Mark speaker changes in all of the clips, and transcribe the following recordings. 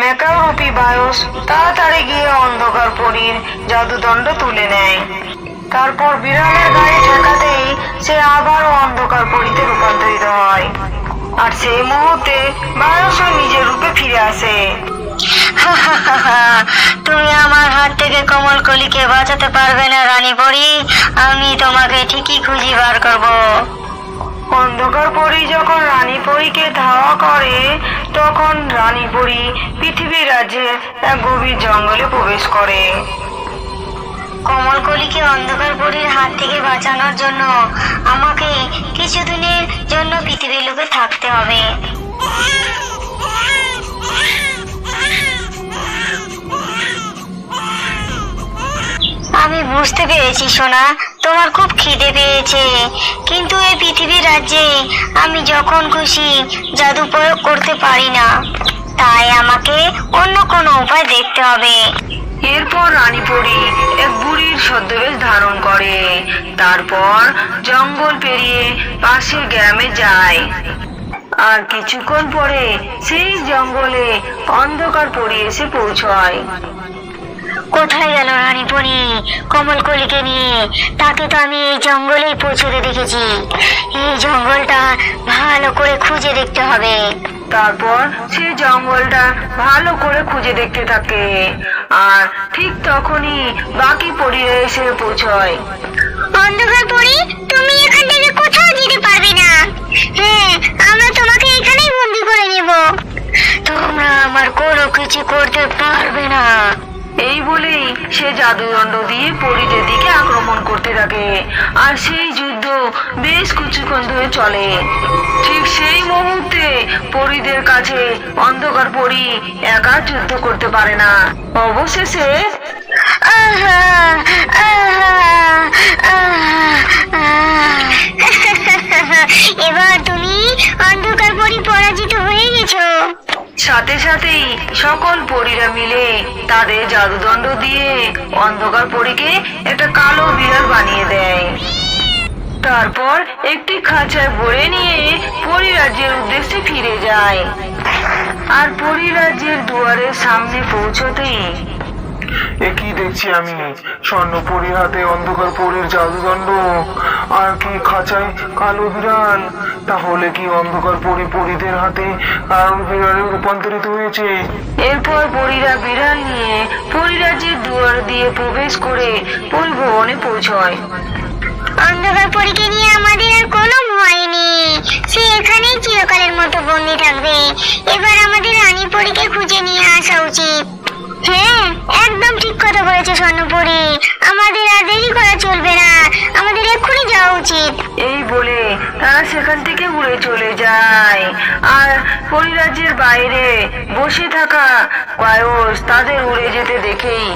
Speaker 1: Macaw রূপী বায়স তাড়াতাড়ি গিয়ে অন্ধকার পরীর জাদুদণ্ড তুলে নেয়। তারপর বিড়ালের গায়ে ঠেকাতেই সে আবারও অন্ধকার পরীতে রূপান্তরিত হয়। আর সেই মুহূর্তে বায়সও নিজের রূপে ফিরে আসে।
Speaker 2: তুমি আমার হাত থেকে কমল কলিকে বাঁচাতে পারবে না, রানী পরি। আমি তোমাকে ঠিকই খুঁজি বার করব।
Speaker 1: অন্ধকার পরী যখন রানী পরীকে ধাওয়া করে, তখন রানী পরী পৃথিবী রাজ্যে এক গভীর জঙ্গলে প্রবেশ করে।
Speaker 2: কমলকলিকে অন্ধকার পরীর হাত থেকে বাঁচানোর জন্য আমাকে কিছুদিনের জন্য পৃথিবীর লোকে থাকতে হবে। আমি বুঝতে পেরেছি, সোনা। তোমার খুব খিদে পেয়েছে। কিন্তু এই পৃথিবীর রাজ্যে আমি যখন খুশি জাদু প্রয়োগ করতে পারি না। তাই আমাকে অন্য কোনো উপায় দেখতে হবে।
Speaker 1: এরপর রানী পরী এক বুড়ির ছদ্মবেশ ধারণ করে। তারপর জঙ্গল পেরিয়ে পাশের গ্রামে যায়। আর কিছুক্ষণ পরে সেই জঙ্গলে অন্ধকার পরি এসে পৌঁছয়।
Speaker 2: কোথায় গেল রানী পরি? কমল কলিকে নিয়ে। তাকে তো আমি এই জঙ্গলেই পৌঁছতে দেখেছি। এই জঙ্গলটা ভালো করে খুঁজে দেখতে হবে।
Speaker 1: তারপর সে জঙ্গলটা ভালো করে খুঁজে দেখতে থাকে। আর ঠিক তখনই বাকি পরীরা এসে পৌঁছয়।
Speaker 2: অন্ধকার পরি তুমি এখান থেকে কোথাও যেতে পারবে না। হ্যাঁ আমরা তোমাকে এখানেই বন্দি করে নেব। তোমরা আমার কোনো কিছু করতে পারবে না।
Speaker 1: এই বলেই সে জাদুদণ্ড দিয়ে পরীদের দিকে আক্রমণ করতে থাকে। আর সেই যুদ্ধ বেশ কিছুক্ষণ ধরে চলে। ঠিক সেই মুহূর্তে পরীদের কাছে অন্ধকার পরী একা যুদ্ধ করতে পারে না। অবশেষে।
Speaker 2: এবার তুমি অন্ধকার পরি পরাজিত হয়ে গেছো।
Speaker 1: সাথে সাথেই সকল পরীরা মিলে তাদের জাদুদণ্ড দিয়ে অন্ধকার পরীকে একটা কালো বিড়াল বানিয়ে দেয়। তারপর একটি খাঁচায় ভরে নিয়ে পরিরাজ্যের উদ্দেশ্যে ফিরে যায়। আর পরিরাজ্যের দুয়ারের সামনে পৌঁছতেই
Speaker 3: এ কি দেখছি আমি? স্বর্ণপুরীর হাতে অন্ধকার পরীর জাদুদণ্ড। আর কি খাঁচায় কালো বিড়াল? তাহলে কি অন্ধকার পরি পরীদের হাতে কালো বিড়ালে রূপান্তরিত হয়েছে?
Speaker 1: এরপর পরীরা বিড়াল নিয়ে পরিরাজ্যের দুয়ার দিয়ে প্রবেশ করে পরিভবনে পৌঁছয়।
Speaker 2: অন্ধকার পরীকে নিয়ে আমাদের আর কোনো ভয় নেই। সে এখানেই চিরকালের মতো বন্দি থাকবে। এবার আমাদের রানী পরীকে খুঁজে নিয়ে আসা উচিত। হ্যাঁ একদম ঠিক কথা বলেছে স্বর্ণপরী। আমাদের আর দেরি করা চলবে না। আমাদের এক্ষুনি যাওয়া উচিত।
Speaker 1: এই বলে তারা সেখান থেকে উড়ে চলে যায়। আর পরিরাজ্যের বাইরে বসে থাকা কায়স তাদের উড়ে যেতে দেখেই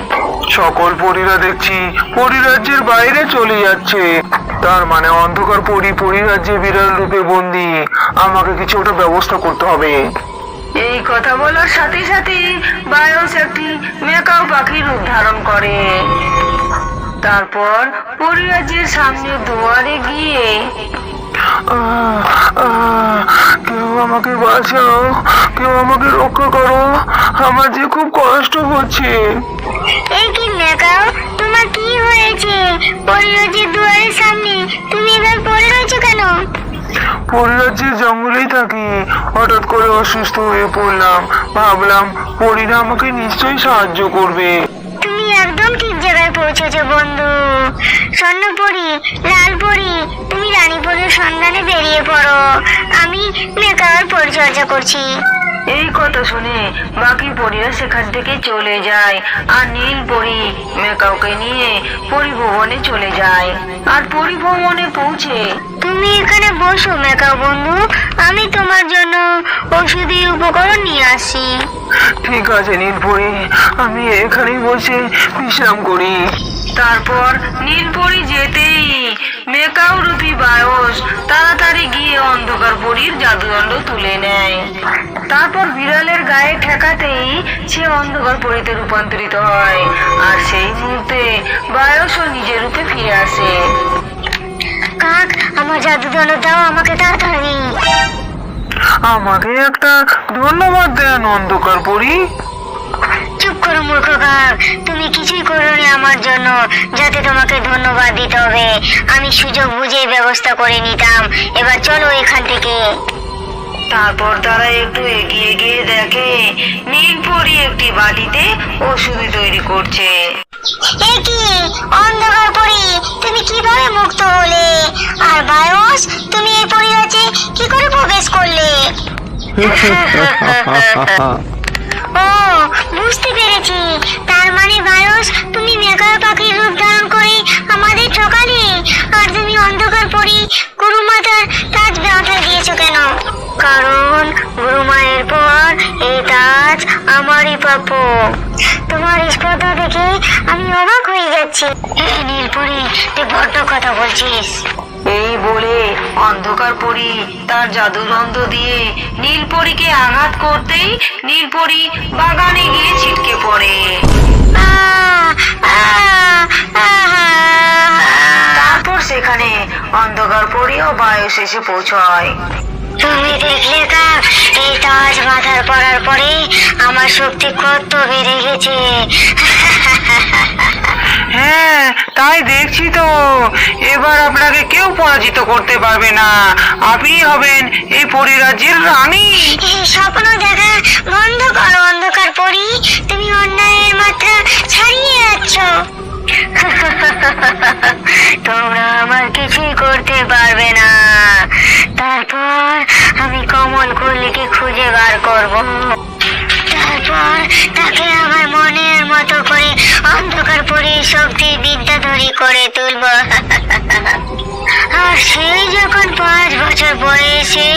Speaker 3: সকল পরীরা দেখছি পরিরাজ্যের বাইরে চলে যাচ্ছে। তার মানে অন্ধকার পরি পরিরাজ্যে বিড়াল রূপে বন্দি। আমাকে কিছু ওটা ব্যবস্থা করতে হবে।
Speaker 1: এই কথা বলার সাথে সাথে বায়স একটি মেকাও পাখির রূপ ধারণ করে। তারপর পরিরাজ্যের সামনে দুয়ারে গিয়ে
Speaker 3: কেউ আমাকে বাঁচাও, কেউ আমাকে রক্ষা করো, আমার যে খুব কষ্ট হচ্ছে।
Speaker 2: এই কি মেকাও তোমার কি হয়েছে? পরিরাজ্যের দুয়ারের সামনে তুমি এবার পড়ে রয়েছো কেন?
Speaker 3: পরিরাজ্যের জঙ্গলেই থাকি। হঠাৎ করে অসুস্থ হয়ে পড়লাম। ভাবলাম পরীরা আমাকে নিশ্চয়ই সাহায্য করবে।
Speaker 2: তুমি একদম ঠিক জায়গায় পৌঁছেছো বন্ধু। স্বর্ণপরি লালপরি তুমি রানীপুরের সন্ধানে বেরিয়ে পড়ো। আমি মেকাওয়ার পরিচর্যা করছি।
Speaker 1: এই কথা শুনে বাকি পরীরা সেখান থেকে চলে যায় আর নীল পরি মেকাওকে নিয়ে পরিভবনে চলে যায়। আর পরিভবনে পৌঁছে
Speaker 2: তুমি এখানে বসো মেকাও বন্ধু। আমি তোমার জন্য ওষুধি উপকরণ নিয়ে আসি।
Speaker 3: ঠিক আছে নীলপরি। আমি এখানেই বসে বিশ্রাম করি।
Speaker 1: তারপর নীলপরি যেতেই মেকাও রূপী বায়স তাড়াতাড়ি গিয়ে অন্ধকার পরীর জাদুদণ্ড তুলে নেয়। তারপর বিড়ালের গায়ে ঠেকাতেই সে অন্ধকার পরীতে রূপান্তরিত হয়। আর সেই মুহূর্তে বায়সও নিজের রূপে ফিরে আসে।
Speaker 2: কাক আমার জাদুদণ্ড দাও আমাকে তাড়াতাড়ি।
Speaker 3: আমাকে একটা ধন্যবাদ দেন অন্ধকার পরি।
Speaker 2: চুপ করো মূর্খ কাক। তুমি কিছুই করোনি আমার জন্য যাতে তোমাকে ধন্যবাদ দিতে হবে। আমি সুযোগ বুঝে ব্যবস্থা করে নিতাম। এবার চলো এখান থেকে।
Speaker 1: তারপর তারা একটু এগিয়ে গিয়ে দেখে নীলপরি একটি বাটিতে ওষুধ তৈরি করছে।
Speaker 2: এ কি অন্ধকার পরি তুমি কীভাবে মুক্ত হলে? আর বায়স তুমি এই কি করে প্রবেশ করলে? ও বুঝতে পেরেছি। তার মানে বায়স তুমি মেঘা পাখির রূপ ধারণ করে আমাদের ঠকালে? আর তুমি অন্ধকার পরি গুরুমাতার তাজ মাথায় দিয়েছ কেন? কারণ গুরুমায়ের পর এই তাজ আমারই প্রাপ্য তোমার স্পর্ধা দেখে আমি অবাক হয়ে যাচ্ছি। নীলপুরি তুই বড্ড কথা বলছিস।
Speaker 1: এই বলে অন্ধকার পরি তার জাদুদণ্ড দিয়ে নীলপরীকে আঘাত করতেই নীলপরি বাগানে গিয়ে ছিটকে পড়ে। তারপর সেখানে অন্ধকার পরি বায়ু শেষে এসে পৌঁছয়।
Speaker 2: তুমি দেখলে তা? এই তাজ মাথার পড়ার পরে আমার শক্তি কত বেড়ে গেছে।
Speaker 3: হ্যাঁ তাই দেখছি তো। এবার আপনাকে কেউ পরাজিত করতে পারবে না। আপনি হবেন এই পরিরাজ্যের রানী।
Speaker 2: স্বপ্ন দেখা বন্ধ করো অন্ধকার পরি। তুমি অন্যায়ের মাত্রা ছাড়িয়ে যাচ্ছ। তোমরা আমার কিছুই করতে পারবে না। তারপর আমি কমল কলিকে খুঁজে বার করব। তারপর তাকে আমার মনের মতো করে অন্ধকার পরি শক্তি বিদ্যাধরী করে তুলব। আর সেই যখন পাঁচ বছর বয়সে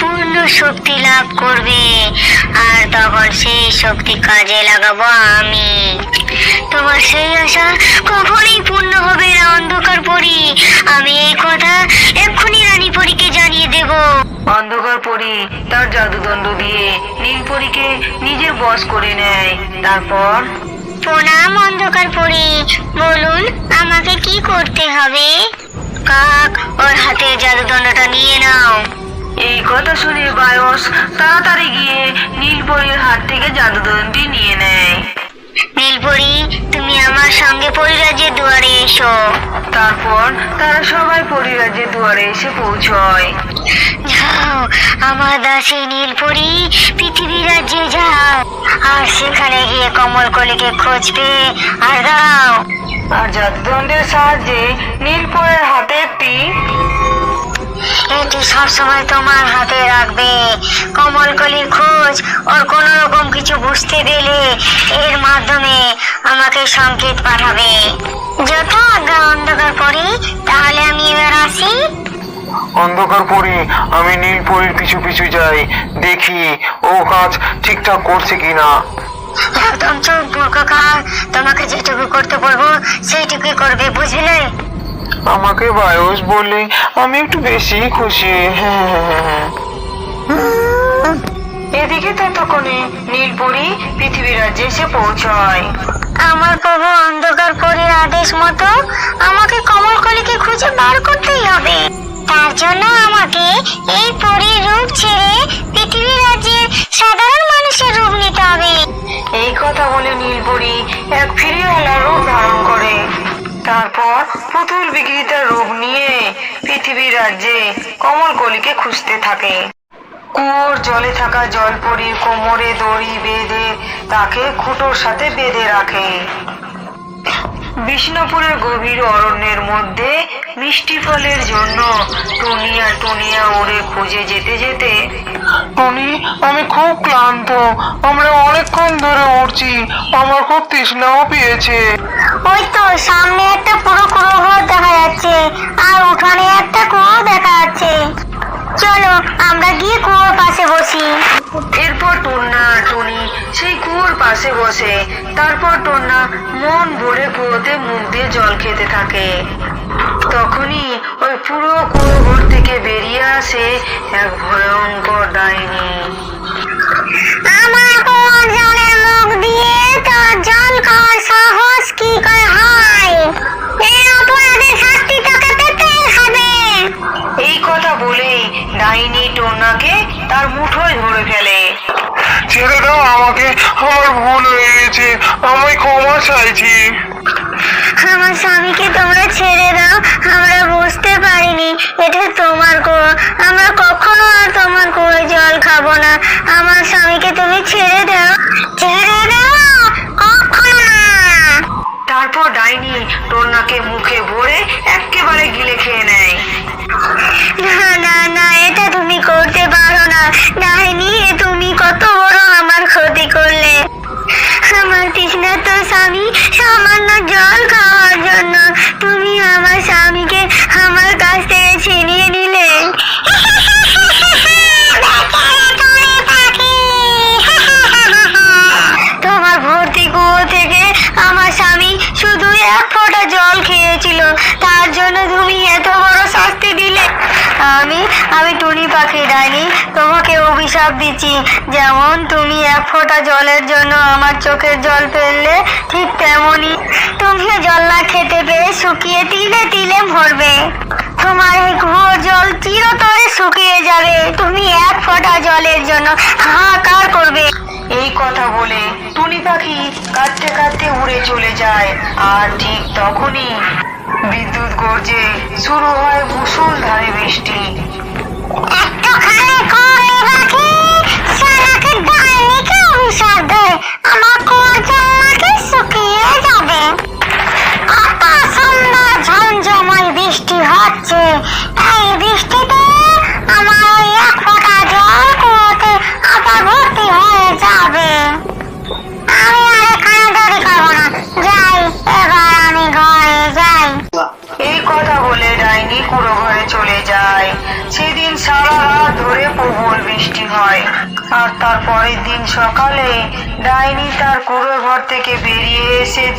Speaker 2: পূর্ণ শক্তি লাভ করবে, আর তখন সেই শক্তি কাজে লাগাবো আমি। তোমার সেই আশা কখনোই পূর্ণ হবে না, অন্ধকার পরি। আমি এই কথা এক্ষুনি রানী পরীকে দেব
Speaker 1: অন্ধকার পরি তার জাদুদণ্ড দিয়ে নীলপরীকে নিজের বশ করে নেয়। তারপর?
Speaker 2: প্রণাম অন্ধকার পরি। বলুন আমাকে কি করতে হবে? কাক ওর হাতে জাদুদণ্ডটা নিয়ে নাও।
Speaker 1: এই কথা শুনে বায়স তাড়াতাড়ি গিয়ে নীলপরীর হাত থেকে জাদুদণ্ডটি নিয়ে নেয়।
Speaker 2: নীলপরি তুমি আমার সঙ্গে পরিরাজ্যের দুয়ারে এসো।
Speaker 1: তারপর তারা সবাই পরিরাজ্যের দুয়ারে এসে পৌঁছয়।
Speaker 2: যাও, আমার দাসী নীলপরি, পৃথিবী রাজ্যে যাও। আর সেখানে গিয়ে কমল কলিকে খোঁজবে আর দাও
Speaker 1: আর জাদুদণ্ডের সাহায্যে নীলপরের হাতে একটি
Speaker 2: সবসময় তোমার হাতে রাখবে। কমল কলির খোঁজ ওর কোনো রকম কিছু বুঝতে দিলে এর মাধ্যমে আমাকে সংকেত পাঠাবে। যত আজ্ঞা অন্ধকার পরি তাহলে আমি এবার আসি।
Speaker 3: অন্ধকার পরি আমি নীল পরীর পিছু পিছু যাই দেখি ও কাজ ঠিকঠাক করছে কিনা।
Speaker 2: একদম চোখ মূর্খকার তোমাকে যেটুকু করতে বলব সেইটুকুই করবে বুঝলে?
Speaker 3: আমাকে বায়স বললে আমি একটু বেশি খুশি।
Speaker 1: এদিকে ততক্ষণে নীলপরি পৃথিবী রাজ্যে এসে পৌঁছয়।
Speaker 2: আমার প্রভু অন্ধকার পরীর আদেশ মতো আমাকে কমলকলিকে খুঁজে বার করতেই হবে। তার জন্য আমাকে এই পরীর রূপ ছেড়ে পৃথিবী রাজ্যের সাধারণ মানুষের রূপ নিতে হবে।
Speaker 1: এই কথা বলে নীলপরি এক ফিরিওয়ালার রূপ ধারণ করে। তারপর পুতুল বিক্রেতার রূপ নিয়ে পৃথিবীর রাজ্যে কমলকলিকে খুঁজতে থাকে। কুয়োর জলে থাকা জলপরীর কোমরে দড়ি বেঁধে তাকে খুঁটোর সাথে বেঁধে রাখে। বিষ্ণুপুরের গভীর অরণ্যের মধ্যে মিষ্টি ফলের জন্য টুনিয়া টুনিয়া উড়ে খুঁজে যেতে যেতে
Speaker 3: টনি আমি খুব ক্লান্ত। আমরা অনেকক্ষণ ধরে উঠছি আমার খুব তৃষ্ণাও পেয়েছে।
Speaker 2: ওই তো সামনে একটা পুরো কুয়ো ঘর দেখা যাচ্ছে আর উঠানে একটা কুয়ো দেখা যাচ্ছে। চলো আমরা গিয়ে কুয়োর পাশে বসি।
Speaker 1: এরপর টন্না আর টুনি সেই কুয়োর পাশে বসে। তারপর টন্না মন ভরে কুয়োতে মুখ দিয়ে জল খেতে থাকে। তখনই ওই পুরো কুয়ো ঘর থেকে বেরিয়ে আসে এক ভয়ঙ্কর ডাইনি।
Speaker 2: আমার কুয়োর জলের মুখ দিয়ে তো জল খাওয়ার সাহস কি করে হয়? এই অপরাধের শাস্তি তোকে পেতেই হবে।
Speaker 1: এই কথা বলেই ডাইনি টন্নাকে তার মুঠোয় ধরে ফেলে।
Speaker 3: ছেড়ে দাও আমাকে আমার ভুল হয়ে গেছে আমি ক্ষমা চাইছি।
Speaker 2: আমার স্বামীকে তোমরা ছেড়ে দাও আমরা বুঝতে পারিনি এটা তোমার কুয়ো। আমরা কখনো আর তোমার কুয়োয় জল খাব না। আমার স্বামীকে তুমি ছেড়ে দাও। ছেড়ে দাও? কখনো না।
Speaker 1: তারপর ডাইনি টন্নাকে মুখে ভরে একেবারে গিলে খেয়ে নেয়।
Speaker 2: না না না এটা তুমি করতে পারো না। ডাইনি তুমি কত বড় আমার ক্ষতি করলে। আমার তৃষ্ণার্ত স্বামী সামান্য জল খাওয়ার জন্য তুমি আমার স্বামীকে আমার কাছ থেকে ছিনিয়ে নিলে। তোমার ভর্তি কুয়ো থেকে আমার স্বামী শুধু এক ফোঁটা জল খেয়েছিল। তার জন্য তুমি আমি আমি টুনি পাখি ডাইনি, তোমাকে অভিশাপ দিচ্ছি। যেমন তুমি এক ফোঁটা জলের জন্য আমার চোখের জল ফেললে, ঠিক তেমনই তুমিও জল না খেতে পেয়ে শুকিয়ে তিলে তিলে মরবে তোমার এই কুয়োর জল চিরতরে শুকিয়ে যাবে। তুমি এক ফোঁটা জলের জন্য হাহাকার করবে।
Speaker 1: এই কথা বলে টুনি পাখি কাঁদতে কাঁদতে উড়ে চলে যায়। আর ঠিক তখনই বিদ্যুৎ গর্জে শুরু হয় মুষলধারে বৃষ্টি।
Speaker 2: একটুখানি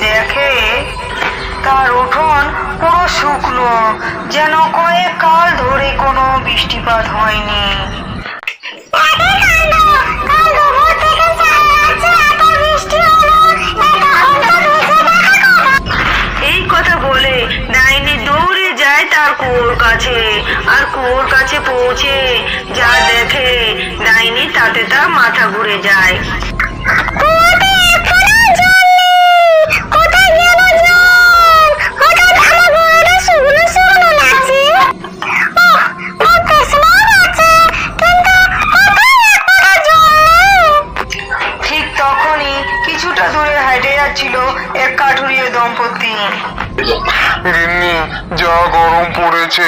Speaker 1: দেখে তার উঠোন পুরো শুকনো যেন কয়েক কাল ধরে কোনো বৃষ্টিপাত হয়নি। এই কথা বলে ডাইনি দৌড়ে যায় তার কুয়োর কাছে আর কুয়োর কাছে পৌঁছে যা দেখে ডাইনি তাতে তার মাথা ঘুরে যায়। তখনই কিছুটা দূরে হেঁটে যাচ্ছিল এক কাঠুরিয়ে দম্পতি।
Speaker 3: গিন্নি যা গরম পড়েছে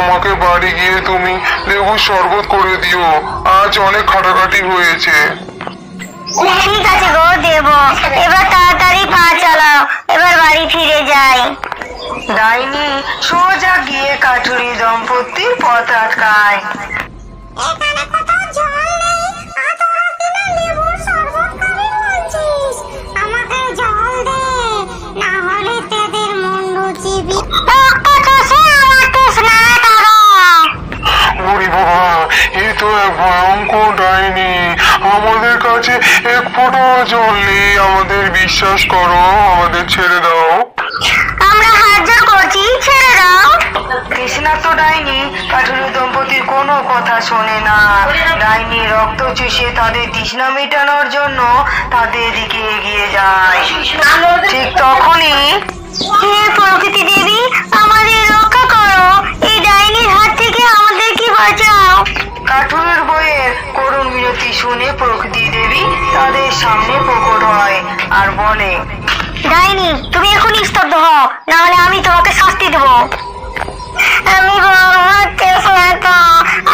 Speaker 3: আমাকে বাড়ি গিয়ে তুমি লেবুর শরবত করে দিও। আজ অনেক খাটাখাটি হয়েছে।
Speaker 2: ঠিক আছে গো দেবো। এবার তাড়াতাড়ি পা চালাও। এবার বাড়ি ফিরে যাই।
Speaker 1: ডাইনি সোজা গিয়ে কাঠুরি দম্পতির পথ আটকায়।
Speaker 3: ভয়ঙ্কর ডাইনি। আমাদের কাছে এক ফোঁটা জল নেই। আমাদের বিশ্বাস করো আমাদের ছেড়ে দাও
Speaker 2: আমরা হাত জোর করছি ছেড়ে দাও
Speaker 1: কৃষ্ণার্ত ডাইনি কাঠুরি দম্পতির কোনো কথা শোনে না। ডাইনি রক্ত চুষে তাদের তৃষ্ণা মেটানোর জন্য তাদের দিকে এগিয়ে যায়। ঠিক তখনই
Speaker 2: হে প্রকৃতি দেবী আমাদের রক্ষা করো। এই ডাইনির হাত থেকে আমাদেরকে বাঁচাও।
Speaker 1: কাঠুরের বইয়ের করুণ মিনতি শুনে প্রকৃতি দেবী তাদের সামনে প্রকট হয় আর বলে
Speaker 2: ডাইনি তুমি এখন স্তব্ধ হও নাহলে আমি তোমাকে শাস্তি দেবো। আমি হচ্ছিস না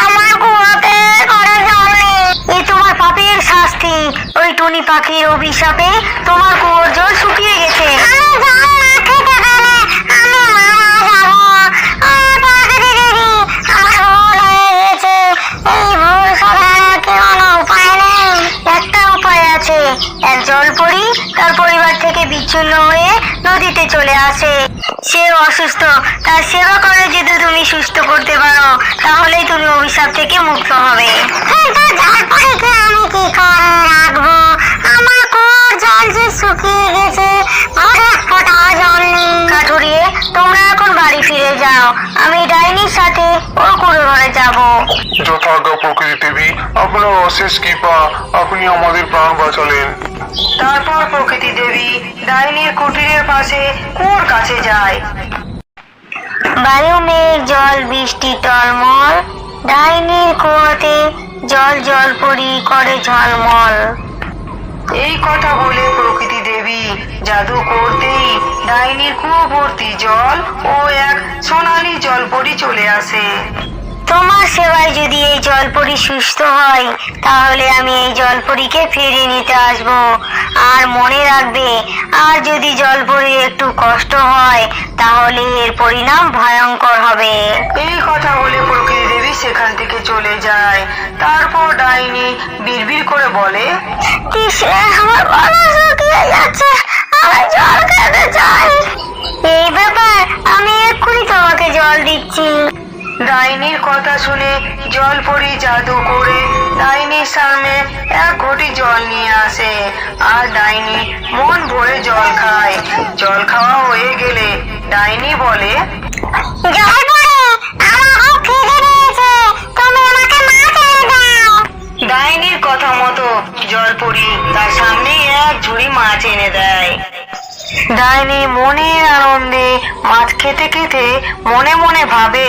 Speaker 2: আমার কুয়াতে করে জলে এ তোমার পাপের শাস্তি। ওই টুনি পাখির অভিশাপে তোমার কুয়োর জল শুকিয়ে গেছে। আমি জল না খেতে পেলে আমি মারা যাব আমার পাখিরে দেবী আমার ভুল হয়ে গেছে এই ভুল শোধরানোর কি কোনো উপায় নেই একটা উপায় আছে এক জলপরি তার পরিবার থেকে বিচ্ছিন্ন হয়ে নদীতে চলে আসে। সে অসুস্থ, তার সেবা করে যদি তুমি সুস্থ করতে পারো, তাহলেই তুমি অভিশাপ থেকে মুক্ত হবে। শুকিয়ে গেছে কাঠুরিয়ে তোমরা এখন বাড়ি ফিরে যাও। আমি ডাইনির সাথে ওর কুড়ো ঘরে যাব।
Speaker 3: যথাজ্ঞা প্রকৃতি দেবী আপনার অশেষ কৃপা আপনি আমাদের প্রাণ বাঁচালেন।
Speaker 1: তারপর প্রকৃতি দেবী ডাইনির কুটিরের পাশে কুয়োর কাছে যায়।
Speaker 2: বায়ু মেঘ জল বৃষ্টি টলমল। ডাইনির কুয়োতে জল জল পরি করে ঝলমল।
Speaker 1: এই কথা বলে প্রকৃতি দেবী। জাদু করতেই ডাইনির কুয়োবর্তী জল ও এক সোনালী জলপরি চলে আসে।
Speaker 2: তোমার সেবায় যদি এই জলপরি সুস্থ হয় তাহলে আমি এই জলপরিকে ফিরিয়ে নিতে আসব। আর মনে রাখবে আর যদি জলপরির একটু কষ্ট হয় তাহলে এর পরিণাম ভয়ঙ্কর হবে।
Speaker 1: এই কথা বলে প্রকৃতি দেবী সেখান থেকে চলে যায়। তারপর ডাইনি বিড়বিড় করে বলে
Speaker 2: আমার শুকিয়ে যাচ্ছে।
Speaker 1: ডাইনির কথা শুনে জল পরি জাদু করে। ডাইনির সামনে এক ঘটি জল নিয়ে আসে। আর ডাইনি মন ভরে জল খায়। জল খাওয়া হয়ে গেলে ডাইনি বলে ডাইনির কথা মতো জল পরি তার সামনে এক ঝুড়ি মাছ এনে দেয়। ডাইনি মনের আনন্দে মাছ খেতে খেতে মনে মনে ভাবে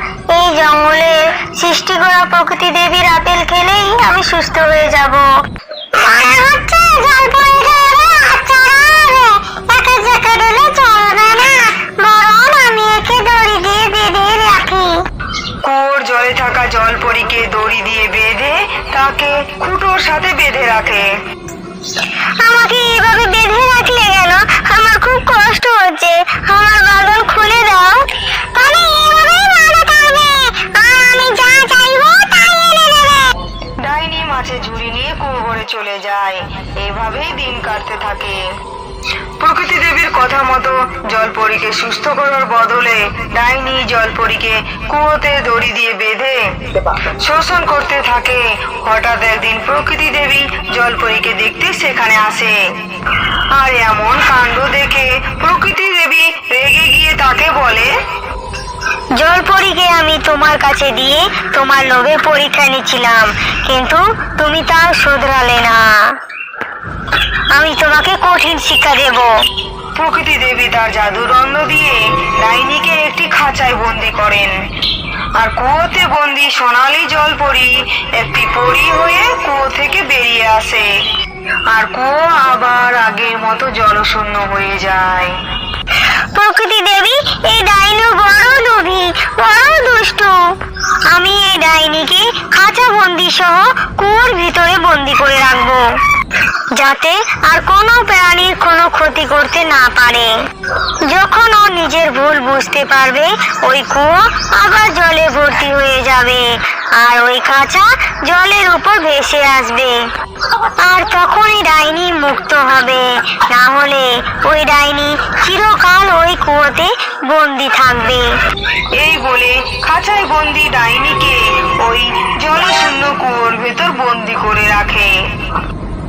Speaker 2: প্রকৃতি দেবীর আপেল খেলেই আমি সুস্থ হয়ে যাব। জল দিয়ে বেঁধে রাখি।
Speaker 1: কুয়োর জলে থাকা জলপরীকে দড়ি দিয়ে বেঁধে তাকে খুঁটোর সাথে বেঁধে রাখে। এভাবেই দিন কাটতে থাকে। প্রকৃতি দেবীর কথা মতো জলপরীকে সুস্থ করার বদলে ডাইনি জলপরীকে কুয়োতে দড়ি দিয়ে বেঁধে শোষণ করতে থাকে। হঠাৎ একদিন প্রকৃতি দেবী জলপরীকে দেখতে সেখানে আসে। আর এমন কাণ্ড দেখে প্রকৃতি দেবী রেগে গিয়ে তাকে বলে,
Speaker 2: জলপরীকে আমি তোমার কাছে দিয়ে তোমার লোভের পরীক্ষা নিচ্ছিলাম, কিন্তু তুমি তাও শুধরালে না। আমি তোমাকে কঠিন শিক্ষা দেব।
Speaker 1: প্রকৃতি দেবী তার জাদুদণ্ড দিয়ে ডাইনিকে একটি খাঁচায় বন্দি করেন। আর কুয়োতে বন্দি সোনালি জল পরি একটি পরি হয়ে কুয়ো থেকে বেরিয়ে আসে। আর কুয়ো আবার আগের মতো জলশূন্য হয়ে যায়।
Speaker 2: প্রকৃতি দেবী এই ডাইনি বড় লোভী বড় দুষ্ট। আমি এই ডাইনিকে খাঁচা বন্দি সহ কুয়োর ভিতরে বন্দি করে রাখব। যাতে আর কোনো প্রাণীর কোনো ক্ষতি করতে না পারে। যখন ও নিজের ভুল বুঝতে পারবে, ওই কুয়ো আবার জলে ভর্তি হয়ে যাবে আর ওই কাঁচা জলের উপর ভেসে আসবে। আর তখনই ডাইনি মুক্ত হবে। না হলে ওই ডাইনি চিরকাল ওই কুয়োতে বন্দি থাকবে।
Speaker 1: এই বলে খাঁচায় বন্দি ডাইনিকে ওই জলশূন্য কুয়োর ভেতর বন্দি করে রাখে।